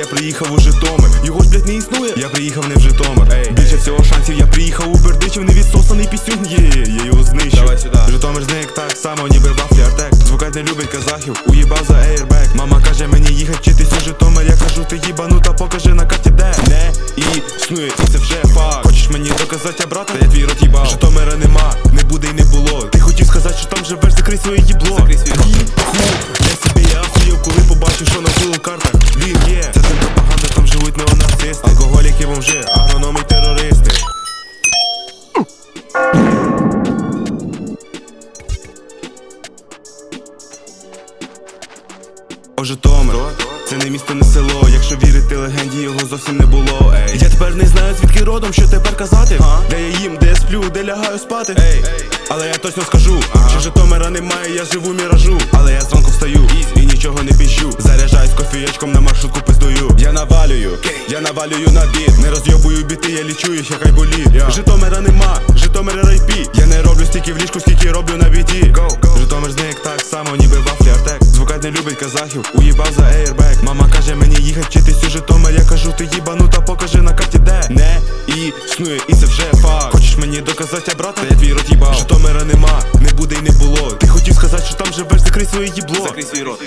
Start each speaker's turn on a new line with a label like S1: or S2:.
S1: приїхав у Житомир. Його ж блять не існує. Я приїхав не в Житомир. Ей, більше всього шансів я приїхав у Бердичів, не відсосаний пісюн. Є, я його знищу.
S2: Давай сюди.
S1: Житомир зник так само, ніби вафлі артек. Звукать не любить казахів, уїбав за ейрбек. Мама каже мені їхать вчитись у Житомир. Я кажу, ти їбанута, покажи на карті де. Не існує, і це вже факт. Хочеш мені доказати, я брата? Та я твій рот їбав. Житомира нема, не буде і не було. Ти хотів сказати, що там живеш, закрий своє їбло. О, Житомир, це не місто, не село. Якщо вірити легенді, його зовсім не було. Ей. Я тепер не знаю, звідки родом, що тепер казати. Де я їм, де я сплю, де лягаю спати. Ей. Але я точно скажу, що Житомира немає, я живу міражу. Але я зранку встаю і нічого не піщу. Заряджаюсь кофієчком на маршрутку пиздую. Я навалюю, я навалюю на біт. Не розйобую біти, я лічу їх, як айболіт. Житомира нема, Житомира райпі. Я не роблю стільки в ліжку, скільки роблю на біті. Житомир зник так не любить казахів, уїбав за ейрбек. Мама каже мені їхать вчитись у Житомир. Я кажу, ти їбанута, покажи на карті де. Не існує, і це вже факт. Хочеш мені доказати, а брата? Та я твій рот їбав. Житомира нема, не буде і не було. Ти хотів сказати, що там живеш, закрий своє їбло.
S2: Закрий свій рот.